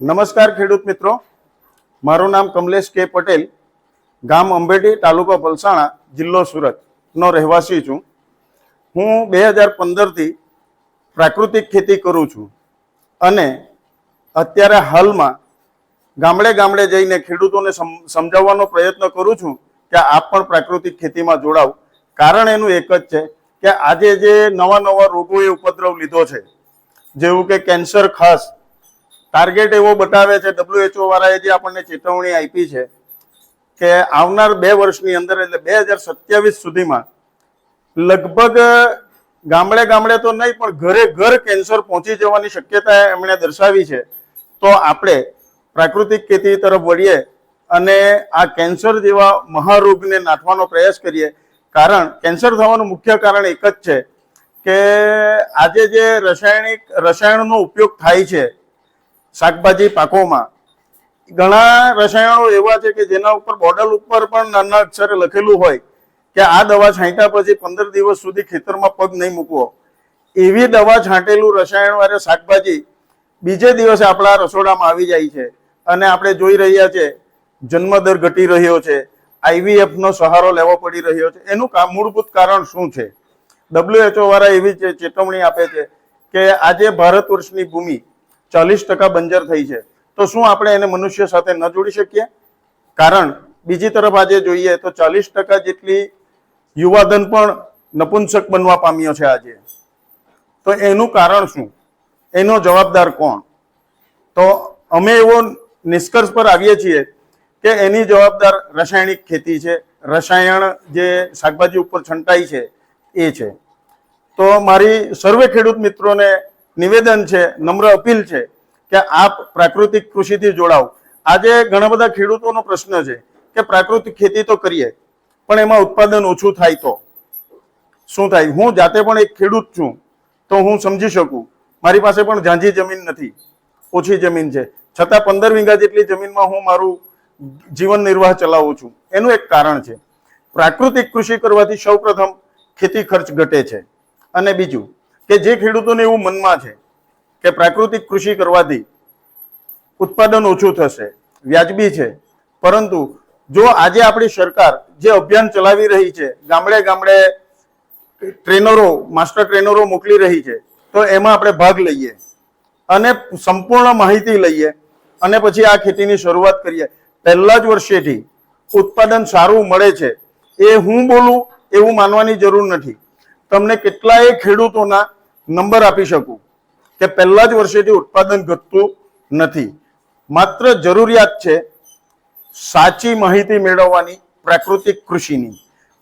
નમસ્કાર ખેડૂત મિત્રો. મારું નામ કમલેશ કે પટેલ. ગામ અંબેડી, તાલુકા પલસાણા, જિલ્લો સુરત નો રહેવાસી છું. હું બે હજાર પંદરથી પ્રાકૃતિક ખેતી કરું છું અને અત્યારે હાલમાં ગામડે ગામડે જઈને ખેડૂતોને સમ- સમજાવવાનો પ્રયત્ન કરું છું કે આપ પણ પ્રાકૃતિક ખેતીમાં જોડાવ. કારણ એનું એક જ છે કે આજે જે નવા નવા રોગોએ ઉપદ્રવ લીધો છે, જેવું કે કેન્સર ખાસ ટાર્ગેટ એવો બતાવે છે ડબ્લ્યુએચઓ વાળાએ જે આપણને ચેતવણી આપી છે કે આવનાર બે વર્ષની અંદર એટલે બે હજાર સત્યાવીસ સુધીમાં લગભગ ગામડે ગામડે તો નહીં, પણ ઘરે ઘર કેન્સર પહોંચી જવાની શક્યતા એમણે દર્શાવી છે. તો આપણે પ્રાકૃતિક ખેતી તરફ વળીએ અને આ કેન્સર જેવા મહારોગને નાથવાનો પ્રયાસ કરીએ. કારણ કેન્સર થવાનું મુખ્ય કારણ એક જ છે કે આજે જે રાસાયણિક, રસાયણનો ઉપયોગ થાય છે શાકભાજી પાકોમાં. ઘણા રસાયણો એવા છે કે જેના ઉપર બોટલ ઉપર પણ નાના અક્ષરે લખેલું હોય કે આ દવા છાંટ્યા પછી પંદર દિવસ સુધી ખેતરમાં પગ નહીં મૂકવો. એવી દવા છાંટેલું રસાયણ વાળે શાકભાજી બીજે દિવસે આપણા રસોડામાં આવી જાય છે. અને આપણે જોઈ રહ્યા છે જન્મદર ઘટી રહ્યો છે આઈવીએફનો સહારો લેવો પડી રહ્યો છે. એનું મૂળભૂત કારણ શું છે? ડબ્લ્યુએચઓ વાળા એવી ચેતવણી આપે છે કે આજે ભારત વર્ષની ભૂમિ ચાલીસ ટકા બંજર થઈ છે. તો શું આપણે એને મનુષ્ય સાથે ન જોડી શકીએ? કારણ બીજી તરફ આજે જોઈએ તો ચાલીસ ટકા જેટલી યુવાધન પણ નપુંસક બનવા પામ્યો છે આજે. તો એનું કારણ શું? એનો જવાબદાર કોણ? તો અમે એવો નિષ્કર્ષ પર આવીએ છીએ કે એની જવાબદાર રાસાયણિક ખેતી છે. રસાયણ જે શાકભાજી ઉપર છંટાઈ છે એ છે. તો મારી સર્વે ખેડૂત મિત્રોને નિવેદન છે, નમ્ર અપીલ છે કે આપ પ્રાકૃતિક કૃષિથી જોડાવ આજે ઘણા બધા ખેડૂતોનો પ્રશ્ન છે કે પ્રાકૃતિક ખેતી તો કરીએ, પણ એમાં ઉત્પાદન ઓછું થાય તો? શું થાય? હું જાતે પણ એક ખેડૂત છું, તો હું સમજી શકું. મારી પાસે પણ ઝાંઝી જમીન નથી, ઓછી જમીન છે. છતાં પંદર વીઘા જેટલી જમીનમાં હું મારું જીવન નિર્વાહ ચલાવું છું. એનું એક કારણ છે. પ્રાકૃતિક કૃષિ કરવાથી સૌપ્રથમ ખેતી ખર્ચ ઘટે છે. અને બીજું કે જે ખેડૂતોને એવું મનમાં છે કે પ્રાકૃતિક કૃષિ કરવાથી ઉત્પાદન ઓછું થશે, વ્યાજબી છે. પરંતુ જો આજે આપણી સરકાર જે અભિયાન ચલાવી રહી છે, ગામડે ગામડે ટ્રેનરો, માસ્ટર ટ્રેનરો મોકલી રહી છે, તો એમાં આપણે ભાગ લઈએ અને સંપૂર્ણ માહિતી લઈએ અને પછી આ ખેતીની શરૂઆત કરીએ. પહેલા જ વર્ષેથી ઉત્પાદન સારું મળે છે, એ હું બોલું એવું માનવાની જરૂર નથી. તમને કેટલાય ખેડૂતોના નંબર આપી શકું કે પહેલા જ વર્ષેથી ઉત્પાદન ઘટતું નથી. માત્ર જરૂરિયાત છે સાચી માહિતી મેળવવાની પ્રાકૃતિક કૃષિની.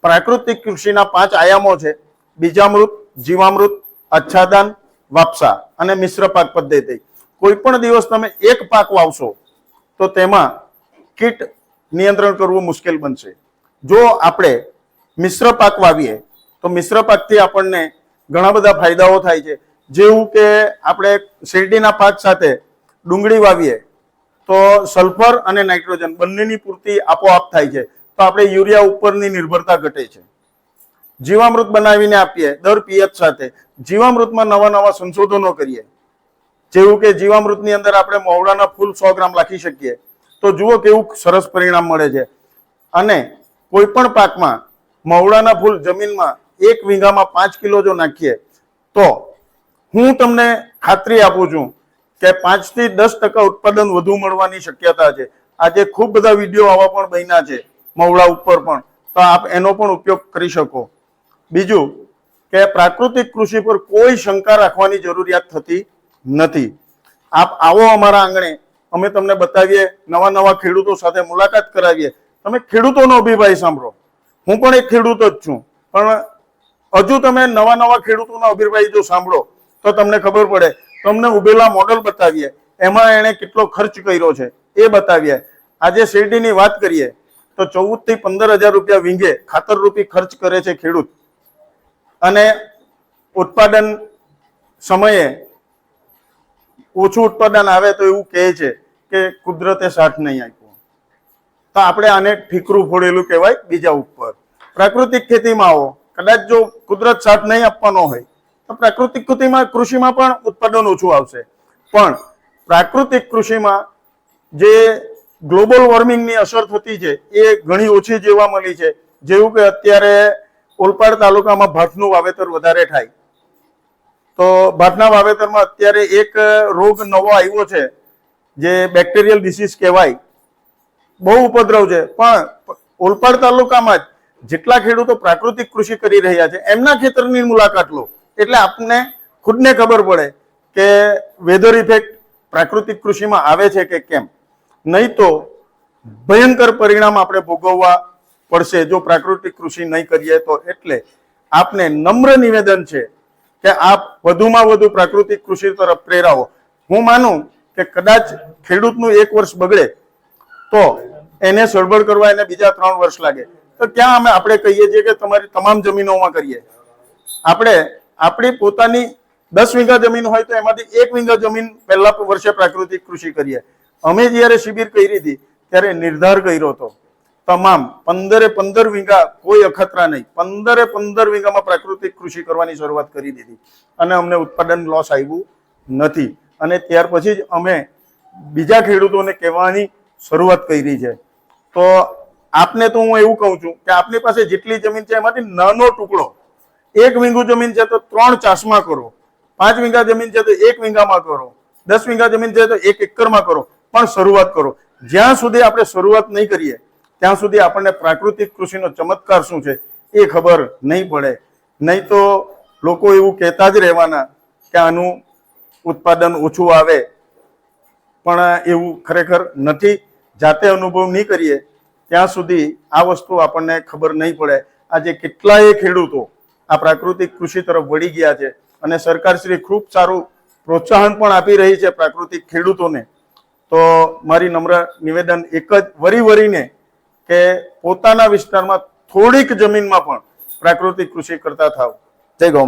પ્રાકૃતિક કૃષિના પાંચ આયામો છે. બીજામૃત, જીવામૃત, આચ્છાદાન, વાપસા અને મિશ્ર પાક પદ્ધતિ. કોઈ પણ દિવસ તમે એક પાક વાવશો તો તેમાં કીટ નિયંત્રણ કરવું મુશ્કેલ બનશે. જો આપણે મિશ્ર પાક વાવીએ તો મિશ્ર પાકથી આપણને ઘણા બધા ફાયદાઓ થાય છે. જેવું કે આપણે શેરડીના પાક સાથે ડુંગળી વાવીએ, તો સલ્ફર અને નાઇટ્રોજન બંનેની પૂર્તિ આપોઆપ થાય છે. તો આપણે યુરિયા ઉપરની નિર્ભરતા ઘટે છે. જીવામૃત બનાવીને આપીએ દર પિયત સાથે. જીવામૃતમાં નવા નવા સંશોધનો કરીએ. જેવું કે જીવામૃતની અંદર આપણે મોવડાના ફૂલ સો ગ્રામ રાખી શકીએ. તો જુઓ કેવું સરસ પરિણામ મળે છે. અને કોઈ પણ પાકમાં મવડાના ફૂલ જમીનમાં એક વીઘામાં પાંચ કિલો જો નાખીએ, તો હું તમને ખાતરી આપું છું કે પાંચથી દસ ટકા ઉત્પાદન વધુ મળવાની શક્યતા છે. આજે ખૂબ બધા વીડિયો આવા પણ બન્યા છે, મવડા ઉપર પણ. તો આપ એનો પણ ઉપયોગ કરી શકો. બીજું કે પ્રાકૃતિક કૃષિ પર કોઈ શંકા રાખવાની જરૂરિયાત થતી નથી. આપ આવો અમારા આંગણે. અમે તમને બતાવીએ, નવા નવા ખેડૂતો સાથે મુલાકાત કરાવીએ. તમે ખેડૂતોનો અભિપ્રાય સાંભળો. હું પણ એક ખેડૂત જ છું. પણ હજુ તમે નવા નવા ખેડૂતોના અભિપ્રાય જો સાંભળો, તો તમને ખબર પડે. તમને ઉભેલા મોડલ બતાવીએ. એમાં એણે કેટલો ખર્ચ કર્યો છે, એ બતાવીએ. આજે શેરડીની વાત કરીએ, તો ચૌદથી પંદર હજાર રૂપિયા વીંઘે ખાતર રૂપી ખર્ચ કરે છે ખેડૂત. અને ઉત્પાદન સમયે ઓછું ઉત્પાદન આવે તો એવું કહે છે કે કુદરતે સાથ નહીં આપ્યો. તો આપણે આને ઠીકરું ફોડેલું કહેવાય બીજા ઉપર. પ્રાકૃતિક ખેતીમાં આવો. કદાચ જો કુદરત સાથ નહીં આપવાનો હોય, તો પ્રાકૃતિક કૃષિમાં કૃષિમાં પણ ઉત્પાદન ઓછું આવશે. પણ પ્રાકૃતિક કૃષિમાં જે ગ્લોબલ વોર્મિંગની અસર થતી છે, એ ઘણી ઓછી જોવા મળી છે. જેવું કે અત્યારે ઓલપાડ તાલુકામાં ભાતનું વાવેતર વધારે થાય. તો ભાતના વાવેતરમાં અત્યારે એક રોગ નવો આવ્યો છે, જે બેક્ટેરિયલ ડિસીઝ કહેવાય. બહુ ઉપદ્રવ છે. પણ ઓલપાડ તાલુકામાં જ જેટલા ખેડૂતો પ્રાકૃતિક કૃષિ કરી રહ્યા છે, એમના ખેતરની મુલાકાત લો. એટલે આપને ખુદને ખબર પડે કે વેધર ઇફેક્ટ પ્રાકૃતિક કૃષિમાં આવે છે કે કેમ. નહીં તો ભયંકર પરિણામ આપણે ભોગવવા પડશે જો પ્રાકૃતિક કૃષિ નહીં કરીએ તો. એટલે આપને નમ્ર નિવેદન છે કે આપ વધુમાં વધુ પ્રાકૃતિક કૃષિ તરફ પ્રેરાવો. હું માનું કે કદાચ ખેડૂતનું એક વર્ષ બગડે તો એને સળબળ કરવા એને બીજા ત્રણ વર્ષ લાગે. તો ક્યાં અમે આપણે કહીએ છીએ કે તમારી તમામ જમીનોમાં કરીએ? આપણે આપણી પોતાની દસ વીઘા જમીન હોય તો એમાંથી એક વીઘા જમીન પહેલા વર્ષે પ્રાકૃતિક કૃષિ કરીએ. અમે જ્યારે શિબિર કરી હતી, ત્યારે નિર્ધાર કર્યો હતો, તમામ પંદરે પંદર વીઘા કોઈ અખતરા નહીં, પંદરે પંદર વીઘામાં પ્રાકૃતિક કૃષિ કરવાની શરૂઆત કરી દીધી અને અમને ઉત્પાદન લોસ આવ્યું નથી. અને ત્યાર પછી જ અમે બીજા ખેડૂતોને કહેવાની શરૂઆત કરી છે. તો આપને તો હું એવું કહું છું કે આપની પાસે જેટલી જમીન છે એમાંથી નાનો ટુકડો, એક વીંગું જમીન છે તો ત્રણ ચાસમાં કરો, પાંચ વીઘા જમીન છે તો એક વીંગામાં કરો, દસ વીંગા જમીન છે તો એક એકરમાં કરો, પણ શરૂઆત કરો. જ્યાં સુધી આપણે શરૂઆત નહીં કરીએ, ત્યાં સુધી આપણને પ્રાકૃતિક કૃષિનો ચમત્કાર શું છે એ ખબર નહીં પડે. નહીં તો લોકો એવું કહેતા જ રહેવાના કે આનું ઉત્પાદન ઓછું આવે. પણ એવું ખરેખર નથી. જાતે અનુભવ નહીં કરીએ ત્યાં સુધી આ વસ્તુ આપણને ખબર નહીં પડે. આજે કેટલાય ખેડૂતો આ પ્રાકૃતિક કૃષિ તરફ વળી ગયા છે અને સરકારશ્રી ખૂબ સારું પ્રોત્સાહન પણ આપી રહી છે પ્રાકૃતિક ખેડૂતોને. તો મારી નમ્ર નિવેદન એક જ વરી વરીને કે પોતાના વિસ્તારમાં થોડીક જમીનમાં પણ પ્રાકૃતિક કૃષિ કરતા થાવ. જય ગૌ